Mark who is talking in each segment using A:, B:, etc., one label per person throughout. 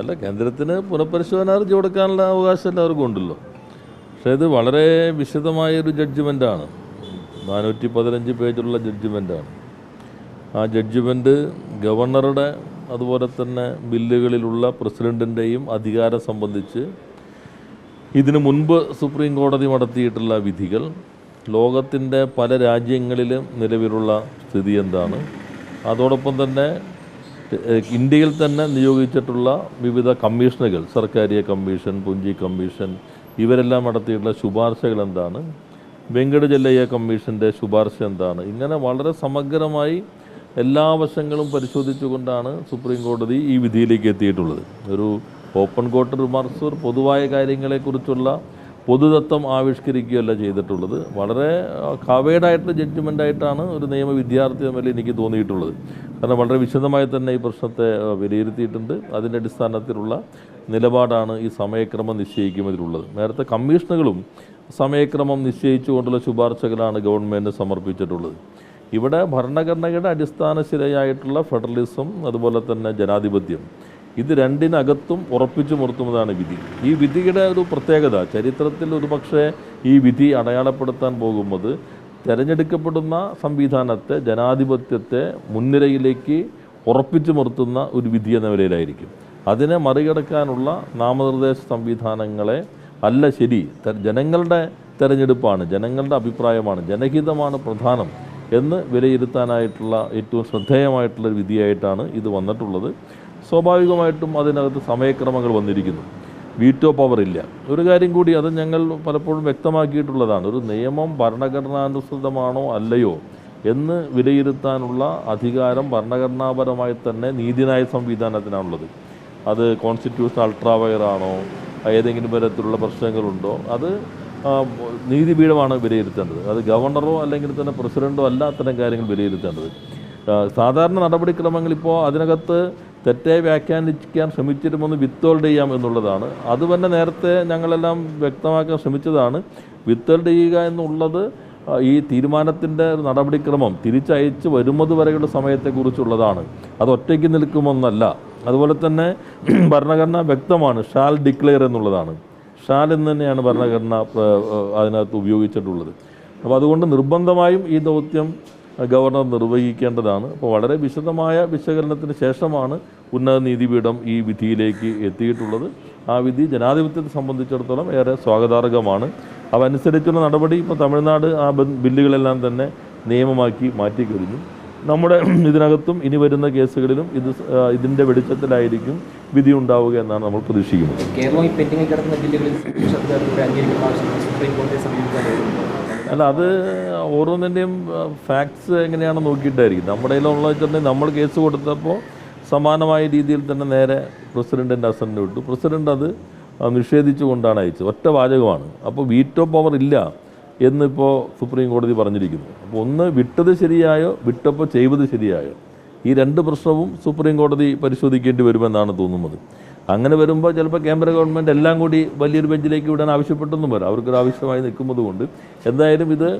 A: അല്ല കേന്ദ്രത്തിന് പുനഃപരിശോധന ഹർജി കൊടുക്കാനുള്ള അവകാശം എല്ലാവർക്കും ഉണ്ടല്ലോ. പക്ഷേ ഇത് വളരെ വിശദമായൊരു ജഡ്ജ്മെന്റാണ് നാനൂറ്റി പതിനഞ്ച് പേജുള്ള ജഡ്ജ്മെന്റാണ് ആ ജഡ്ജ്മെന്റ് ഗവർണറുടെ അതുപോലെ തന്നെ ബില്ലുകളിലുള്ള പ്രസിഡന്റിന്റെയും അധികാരം സംബന്ധിച്ച് ഇതിനു മുൻപ് സുപ്രീം കോടതി നടത്തിയിട്ടുള്ള വിധികൾ ലോകത്തിന്റെ പല രാജ്യങ്ങളിലും നിലവിലുള്ള സ്ഥിതി എന്താണ് അതോടൊപ്പം തന്നെ ഇന്ത്യയിൽ തന്നെ നിയോഗിച്ചിട്ടുള്ള വിവിധ കമ്മീഷനുകൾ സർക്കാരിയ കമ്മീഷൻ പുഞ്ചി കമ്മീഷൻ ഇവരെല്ലാം നടത്തിയിട്ടുള്ള ശുപാർശകൾ എന്താണ്? വെങ്കട ജല്ലയ്യ കമ്മീഷന്റെ ശുപാർശ എന്താണ്? ഇങ്ങനെ വളരെ സമഗ്രമായി എല്ലാ വശങ്ങളും പരിശോധിച്ചുകൊണ്ടാണ് സുപ്രീം കോടതി ഈ വിധിയിലേക്ക് എത്തിയിട്ടുള്ളത്. ഒരു ഓപ്പൺ കോർട്ട് റിമാർക്സ് പൊതുവായ കാര്യങ്ങളെക്കുറിച്ചുള്ള പൊതുതത്വം ആവിഷ്കരിക്കുകയല്ല ചെയ്തിട്ടുള്ളത്. വളരെ കവേഡായിട്ടുള്ള ജഡ്ജ്മെന്റായിട്ടാണ് ഒരു നിയമ വിദ്യാർത്ഥി തമ്മിൽ എനിക്ക് തോന്നിയിട്ടുള്ളത്. കാരണം വളരെ വിശദമായി തന്നെ ഈ പ്രശ്നത്തെ വിലയിരുത്തിയിട്ടുണ്ട്. അതിന്റെ അടിസ്ഥാനത്തിലുള്ള നിലപാടാണ് ഈ സമയക്രമം നിശ്ചയിക്കുന്നതിലുള്ളത്. നേരത്തെ കമ്മീഷനുകളും സമയക്രമം നിശ്ചയിച്ചുകൊണ്ടുള്ള ശുപാർശകളാണ് ഗവൺമെന്റ് സമർപ്പിച്ചിട്ടുള്ളത്. ഇവിടെ ഭരണഘടനയുടെ അടിസ്ഥാന ശിലയായിട്ടുള്ള ഫെഡറലിസം അതുപോലെ തന്നെ ജനാധിപത്യം. ഇത് രണ്ടിനകത്തും ഉറപ്പിച്ചു നിർത്തുന്നതാണ് വിധി. ഈ വിധിയുടെ ഒരു പ്രത്യേകത ചരിത്രത്തിൽ ഒരുപക്ഷെ ഈ വിധി അടയാളപ്പെടുത്താൻ പോകുന്നത് തിരഞ്ഞെടുക്കപ്പെടുന്ന സംവിധാനത്തെ ജനാധിപത്യത്തെ മുൻനിരയിലേക്ക് ഉറപ്പിച്ചു നിർത്തുന്ന ഒരു വിധി എന്ന നിലയിലായിരിക്കും. അതിനെ മറികടക്കാനുള്ള നാമനിർദ്ദേശ സംവിധാനങ്ങളെ അല്ല ശരി ജനങ്ങളുടെ തെരഞ്ഞെടുപ്പാണ് ജനങ്ങളുടെ അഭിപ്രായമാണ് ജനഹിതമാണ് പ്രധാനം. എന്ന് വിലയിരുത്താനായിട്ടുള്ള ഏറ്റവും ശ്രദ്ധേയമായിട്ടുള്ള വിധിയായിട്ടാണ് ഇത് വന്നിട്ടുള്ളത്. സ്വാഭാവികമായിട്ടും അതിനകത്ത് സമയക്രമങ്ങൾ വന്നിരിക്കുന്നു. വീറ്റോ പവർ ഇല്ല. ഒരു കാര്യം കൂടി അത് ഞങ്ങൾ പലപ്പോഴും വ്യക്തമാക്കിയിട്ടുള്ളതാണ്. ഒരു നിയമം ഭരണഘടനാനുസൃതമാണോ അല്ലയോ എന്ന് വിലയിരുത്താനുള്ള അധികാരം ഭരണഘടനാപരമായി തന്നെ നീതിന്യായ സംവിധാനത്തിനാണുള്ളത്. അത് കോൺസ്റ്റിറ്റ്യൂഷൻ അൾട്രാവയറാണോ ഏതെങ്കിലും തരത്തിലുള്ള പ്രശ്നങ്ങളുണ്ടോ? അത് നീതിപീഠമാണ് വിലയിരുത്തേണ്ടത്. അത് ഗവർണറോ അല്ലെങ്കിൽ തന്നെ പ്രസിഡന്റോ അല്ല അത്തരം കാര്യങ്ങൾ വിലയിരുത്തേണ്ടത്. സാധാരണ നടപടിക്രമങ്ങൾ ഇപ്പോൾ അതിനകത്ത് തെറ്റായി വ്യാഖ്യാനിക്കാൻ ശ്രമിച്ചിരുമെന്ന് വിത്തോൾഡ് ചെയ്യാം എന്നുള്ളതാണ്. അത് തന്നെ നേരത്തെ ഞങ്ങളെല്ലാം വ്യക്തമാക്കാൻ ശ്രമിച്ചതാണ്. വിത്തോൾഡ് ചെയ്യുക എന്നുള്ളത് ഈ തീരുമാനത്തിന്റെ നടപടിക്രമം തിരിച്ചയച്ച് വരുന്നത് വരെയുള്ള സമയത്തെക്കുറിച്ചുള്ളതാണ്. അത് ഒറ്റയ്ക്ക് നിൽക്കുമെന്നല്ല. അതുപോലെ തന്നെ ഭരണഘടന വ്യക്തമാണ്. ഷാൽ ഡിക്ലെയർ എന്നുള്ളതാണ്. ഷാൽ എന്ന് തന്നെയാണ് ഭരണഘടന അതിനകത്ത് ഉപയോഗിച്ചിട്ടുള്ളത്. അപ്പോൾ അതുകൊണ്ട് നിർബന്ധമായും ഈ ദൗത്യം ഗവർണർ നിർവഹിക്കേണ്ടതാണ്. അപ്പോൾ വളരെ വിശദമായ വിശകലനത്തിന് ശേഷമാണ് ഉന്നത നീതിപീഠം ഈ വിധിയിലേക്ക് എത്തിയിട്ടുള്ളത്. ആ വിധി ജനാധിപത്യത്തെ സംബന്ധിച്ചിടത്തോളം ഏറെ സ്വാഗതാർഹമാണ്. അതനുസരിച്ചുള്ള നടപടി ഇപ്പോൾ തമിഴ്നാട് ആ ബില്ലുകളെല്ലാം തന്നെ നിയമമാക്കി മാറ്റിക്കഴിഞ്ഞു. നമ്മുടെ ഇതിനകത്തും ഇനി വരുന്ന കേസുകളിലും ഇത് ഇതിന്റെ വെളിച്ചത്തിലായിരിക്കും വിധി ഉണ്ടാവുക എന്നാണ് നമ്മൾ പ്രതീക്ഷിക്കുന്നത്. അല്ല അത് ഓരോന്നിന്റെയും ഫാക്ട്സ് എങ്ങനെയാണ് നോക്കിയിട്ടായിരിക്കും. നമ്മുടെ കയ്യിലുള്ള വെച്ചിട്ടുണ്ടെങ്കിൽ നമ്മൾ കേസ് കൊടുത്തപ്പോൾ സമാനമായ രീതിയിൽ തന്നെ നേരെ പ്രസിഡന്റിന്റെ അസന്റ് വിട്ടു പ്രസിഡന്റ് അത് നിഷേധിച്ചുകൊണ്ടാണ് അയച്ചത്. ഒറ്റ വാചകമാണ്. അപ്പോൾ വീറ്റോ പവർ ഇല്ല. എന്നിപ്പോൾ സുപ്രീം കോടതി പറഞ്ഞിരിക്കുന്നു. അപ്പോൾ ഒന്ന് വിട്ടത് ശരിയായോ വിട്ടപ്പോൾ ചെയ്തത് ശരിയായോ? ഈ രണ്ട് പ്രശ്നവും സുപ്രീം കോടതി പരിശോധിക്കേണ്ടി വരുമെന്നാണ് തോന്നുന്നത്. അങ്ങനെ വരുമ്പോൾ ചിലപ്പോൾ കേന്ദ്ര ഗവൺമെന്റ് എല്ലാം കൂടി വലിയൊരു ബെഞ്ചിലേക്ക് വിടാൻ ആവശ്യപ്പെട്ടെന്നും വരാം. അവർക്കൊരു ആവശ്യമായി നിൽക്കുന്നത് കൊണ്ട് എന്തായാലും ഇത്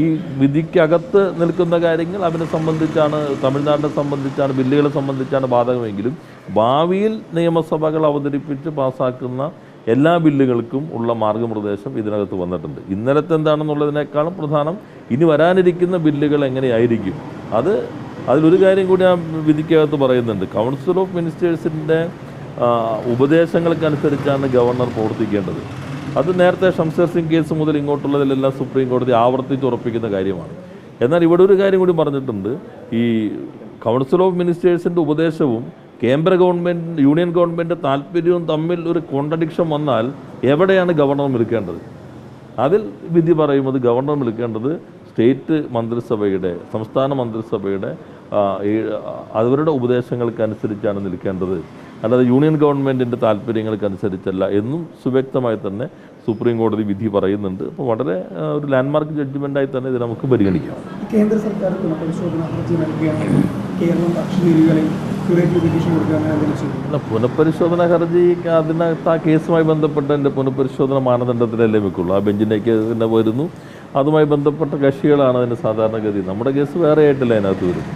A: ഈ വിധിക്കകത്ത് നിൽക്കുന്ന കാര്യങ്ങൾ അവരെ സംബന്ധിച്ചാണ് തമിഴ്നാടിനെ സംബന്ധിച്ചാണ് ബില്ലുകളെ സംബന്ധിച്ചാണ് ബാധകമെങ്കിലും ഭാവിയിൽ നിയമസഭകൾ അവതരിപ്പിച്ച് പാസ്സാക്കുന്ന എല്ലാ ബില്ലുകൾക്കും ഉള്ള മാർഗനിർദ്ദേശം ഇതിനകത്ത് വന്നിട്ടുണ്ട്. ഇന്നലത്തെ എന്താണെന്നുള്ളതിനേക്കാളും പ്രധാനം ഇനി വരാനിരിക്കുന്ന ബില്ലുകൾ എങ്ങനെയായിരിക്കും? അത് അതിലൊരു കാര്യം കൂടി ആ വിധിക്കകത്ത് പറയുന്നുണ്ട്. കൗൺസിൽ ഓഫ് മിനിസ്റ്റേഴ്സിന്റെ ഉപദേശങ്ങൾക്കനുസരിച്ചാണ് ഗവർണർ പ്രവർത്തിക്കേണ്ടത്. അത് നേരത്തെ ഷംസേർ സിംഗ് കേസ് മുതൽ ഇങ്ങോട്ടുള്ളതിലെല്ലാം സുപ്രീം കോടതി ആവർത്തിച്ച് ഉറപ്പിക്കുന്ന കാര്യമാണ്. എന്നാൽ ഇവിടെ ഒരു കാര്യം കൂടി പറഞ്ഞിട്ടുണ്ട്. ഈ കൗൺസിൽ ഓഫ് മിനിസ്റ്റേഴ്സിന്റെ ഉപദേശവും കേന്ദ്ര ഗവൺമെന്റ് യൂണിയൻ ഗവൺമെന്റ് താല്പര്യവും തമ്മിൽ ഒരു കോൺട്രഡിക്ഷൻ വന്നാൽ എവിടെയാണ് ഗവർണർ നിൽക്കേണ്ടത്? അതിൽ വിധി പറയുന്നത് ഗവർണർ നിൽക്കേണ്ടത് സ്റ്റേറ്റ് മന്ത്രിസഭയുടെ സംസ്ഥാന മന്ത്രിസഭയുടെ അവരുടെ ഉപദേശങ്ങൾക്കനുസരിച്ചാണ് നിൽക്കേണ്ടത്. അല്ലാതെ യൂണിയൻ ഗവൺമെന്റിന്റെ താല്പര്യങ്ങൾക്കനുസരിച്ചല്ല എന്നും സുവ്യക്തമായി തന്നെ സുപ്രീം കോടതി വിധി പറയുന്നുണ്ട്. അപ്പോൾ വളരെ ഒരു ലാൻഡ്മാർക്ക് ജഡ്ജ്മെന്റായി തന്നെ ഇത് നമുക്ക് പരിഗണിക്കാം.
B: കേന്ദ്ര സർക്കാർ പുനഃപരിശോധന കേരളം
A: അല്ല പുനഃപരിശോധന ഹർജി അതിനകത്ത് ആ കേസുമായി ബന്ധപ്പെട്ട് എന്റെ പുനഃപരിശോധന മാനദണ്ഡത്തിലല്ലേ വെക്കുള്ളൂ ആ ബെഞ്ചിലേക്ക് തന്നെ വരുന്നു. അതുമായി ബന്ധപ്പെട്ട കക്ഷികളാണ് അതിന്റെ സാധാരണഗതി. നമ്മുടെ കേസ് വേറെ ആയിട്ടില്ല അതിനകത്ത് വരും.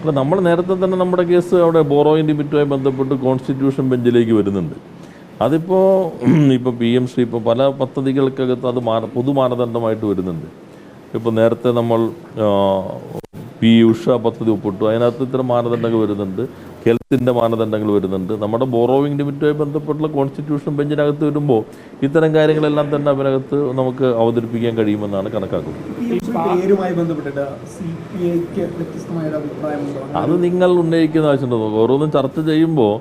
A: അല്ല നമ്മൾ നേരത്തെ തന്നെ നമ്മുടെ കേസ് അവിടെ ബോറോയിൻ ലിമിറ്റുമായി ബന്ധപ്പെട്ട് കോൺസ്റ്റിറ്റ്യൂഷൻ ബെഞ്ചിലേക്ക് വരുന്നുണ്ട്. അതിപ്പോൾ ഇപ്പോൾ പി എം ശ്രീ ഇപ്പോൾ പല പദ്ധതികൾക്കകത്ത് അത് മാന പൊതു മാനദണ്ഡമായിട്ട് വരുന്നുണ്ട്. ഇപ്പോൾ നേരത്തെ നമ്മൾ പി ഉഷ പദ്ധതി ഒപ്പിട്ടു. അതിനകത്ത് ഇത്തരം മാനദണ്ഡങ്ങൾ വരുന്നുണ്ട്. ഹെൽത്തിന്റെ മാനദണ്ഡങ്ങൾ വരുന്നുണ്ട്. നമ്മുടെ ബോറോവിങ് ലിമിറ്റുമായി ബന്ധപ്പെട്ടുള്ള കോൺസ്റ്റിറ്റ്യൂഷൻ ബെഞ്ചിനകത്ത് വരുമ്പോൾ ഇത്തരം കാര്യങ്ങളെല്ലാം തന്നെ അതിനകത്ത് നമുക്ക് അവതരിപ്പിക്കാൻ കഴിയുമെന്നാണ് കണക്കാക്കുന്നത്. അത് നിങ്ങൾ ഉന്നയിക്കുന്ന ആവശ്യമുണ്ടോ? ഓരോന്നും ചർച്ച ചെയ്യുമ്പോൾ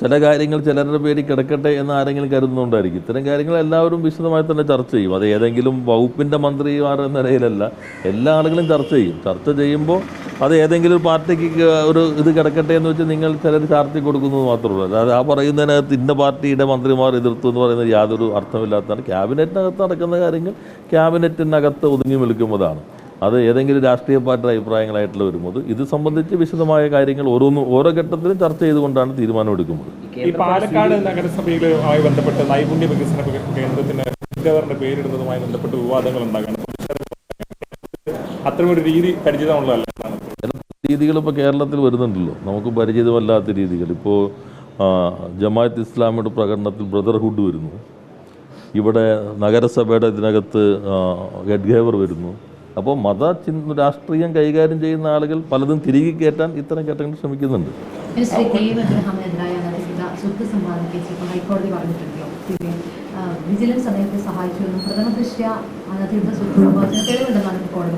A: ചില കാര്യങ്ങൾ ചിലരുടെ പേരിൽ കിടക്കട്ടെ എന്ന് ആരെങ്കിലും കരുതുന്നുണ്ടായിരിക്കും. ഇത്തരം കാര്യങ്ങൾ എല്ലാവരും വിശദമായി തന്നെ ചർച്ച ചെയ്യും. അത് ഏതെങ്കിലും വകുപ്പിന്റെ മന്ത്രിമാർ എന്ന നിലയിലല്ല. എല്ലാ ആളുകളും ചർച്ച ചെയ്യും. ചർച്ച ചെയ്യുമ്പോൾ അത് ഏതെങ്കിലും ഒരു പാർട്ടിക്ക് ഒരു ഇത് കിടക്കട്ടെ എന്ന് വെച്ച് നിങ്ങൾ ചിലർ ചാർത്തി കൊടുക്കുന്നത് മാത്രമല്ല. അല്ലാതെ ആ പറയുന്നതിനകത്ത് ഇന്ന പാർട്ടിയുടെ മന്ത്രിമാർ എതിർത്തു എന്ന് പറയുന്നത് യാതൊരു അർത്ഥമില്ലാത്തതാണ്. ക്യാബിനറ്റിനകത്ത് നടക്കുന്ന കാര്യങ്ങൾ ക്യാബിനറ്റിനകത്ത് ഒതുങ്ങി നിൽക്കുന്നതാണ്. അത് ഏതെങ്കിലും രാഷ്ട്രീയ പാർട്ടിയുടെ അഭിപ്രായങ്ങളായിട്ടുള്ള വരുമ്പോൾ ഇത് സംബന്ധിച്ച് വിശദമായ കാര്യങ്ങൾ ഓരോന്നും ഓരോ ഘട്ടത്തിലും ചർച്ച ചെയ്തുകൊണ്ടാണ് തീരുമാനമെടുക്കുന്നത്.
C: ഈ പാലക്കാട് നഗരസഭയിലുമായി ബന്ധപ്പെട്ട് നൈപുണ്യ വികസന കേന്ദ്രത്തിന് ഗവർണറുടെ പേരിടുന്നതുമായി ബന്ധപ്പെട്ട് വിവാദങ്ങൾ ഉണ്ടാകാണ്. അത്തരമൊരു രീതി പരിചിതമുള്ളതല്ല.
A: രീതികൾ ഇപ്പോൾ കേരളത്തിൽ വരുന്നുണ്ടല്ലോ. നമുക്ക് പരിചിതമല്ലാത്ത രീതികൾ. ഇപ്പോൾ ജമാഅത്ത് ഇസ്ലാമിയുടെ പ്രകടനത്തിൽ ബ്രദർഹുഡ് വരുന്നു. ഇവിടെ നഗരസഭയുടെ ഇതിനകത്ത് ഗഡ്ഗേവർ വരുന്നു. അപ്പോൾ മത രാഷ്ട്രീയം കൈകാര്യം ചെയ്യുന്ന ആളുകൾ പലതും തിരികെ കയറ്റാൻ ഇത്തരം ഘട്ടങ്ങൾ ശ്രമിക്കുന്നുണ്ട്.
D: കോടതി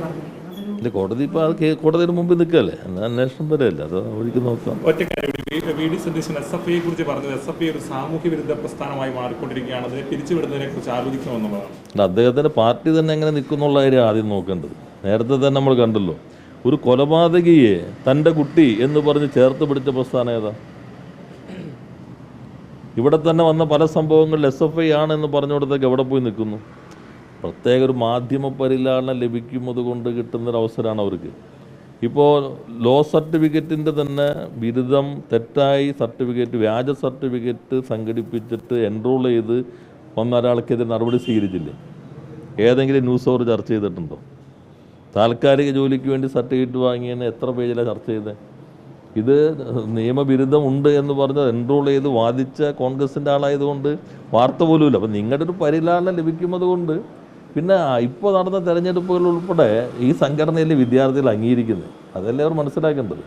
D: പറഞ്ഞിരിക്കുന്നത്.
A: കോടതി ഇപ്പോൾ അത് കോടതിയുടെ മുമ്പിൽ നിൽക്കുകയല്ലേ? എന്നാൽ അന്വേഷണം വരെയല്ലേ? അത് വഴിക്ക് നോക്കാം.
C: ഒറ്റ കാര്യം V- D Satheesan S F ഐയെ കുറിച്ച് പറഞ്ഞത് എസ് എഫ് ഐ ഒരു സാമൂഹ്യ വിരുദ്ധ പ്രസ്ഥാനമായി മാറിക്കൊണ്ടിരിക്കുകയാണ് അതിനെ പിരിച്ചുവിടുന്നതിനെ കുറിച്ച് ആലോചിക്കണമെന്നുള്ളതാണ്
A: അദ്ദേഹത്തിന്റെ പാർട്ടി തന്നെ എങ്ങനെ നിൽക്കുന്നുള്ള കാര്യം ആദ്യം നോക്കേണ്ടത്. നേരത്തെ തന്നെ നമ്മൾ കണ്ടല്ലോ ഒരു കൊലപാതകിയെ തന്റെ കുട്ടി എന്ന് പറഞ്ഞ് ചേർത്ത് പിടിച്ച പ്രസ്ഥാനം ഏതാ? ഇവിടെ തന്നെ വന്ന പല സംഭവങ്ങളിൽ എസ് എഫ് ഐ ആണെന്ന് പറഞ്ഞുകൊടുത്തേക്ക് എവിടെ പോയി നിൽക്കുന്നു? പ്രത്യേക ഒരു മാധ്യമ പരിലാളനം ലഭിക്കുന്നത് കൊണ്ട് കിട്ടുന്നൊരവസരമാണ് അവർക്ക്. ഇപ്പോൾ ലോ സർട്ടിഫിക്കറ്റിന്റെ തന്നെ ബിരുദം തെറ്റായി സർട്ടിഫിക്കറ്റ് വ്യാജ സർട്ടിഫിക്കറ്റ് സംഘടിപ്പിച്ചിട്ട് എൻറോൾ ചെയ്ത് വന്ന ഒരാൾക്കെതിരെ നടപടി സ്വീകരിച്ചില്ലേ? ഏതെങ്കിലും ന്യൂസ് അവർ ചർച്ച ചെയ്തിട്ടുണ്ടോ? താൽക്കാലിക ജോലിക്ക് വേണ്ടി സർട്ടിഫിക്കറ്റ് വാങ്ങിയതിന് എത്ര പേജിലാണ് ചർച്ച ചെയ്തത് ഇത് നിയമബിരുദം ഉണ്ട് എന്ന് പറഞ്ഞ് എൻറോൾ ചെയ്ത് വാദിച്ച കോൺഗ്രസിന്റെ ആളായതുകൊണ്ട് വാർത്ത പോലുമില്ല. അപ്പം നിങ്ങളുടെ ഒരു പരിലാളനം ലഭിക്കുന്നത് കൊണ്ട് പിന്നെ ഇപ്പോൾ നടന്ന തെരഞ്ഞെടുപ്പുകൾ ഉൾപ്പെടെ ഈ സംഘടനയിലെ വിദ്യാർത്ഥികൾ അംഗീകരിക്കുന്നത് അതല്ലേ അവർ മനസ്സിലാക്കേണ്ടത്.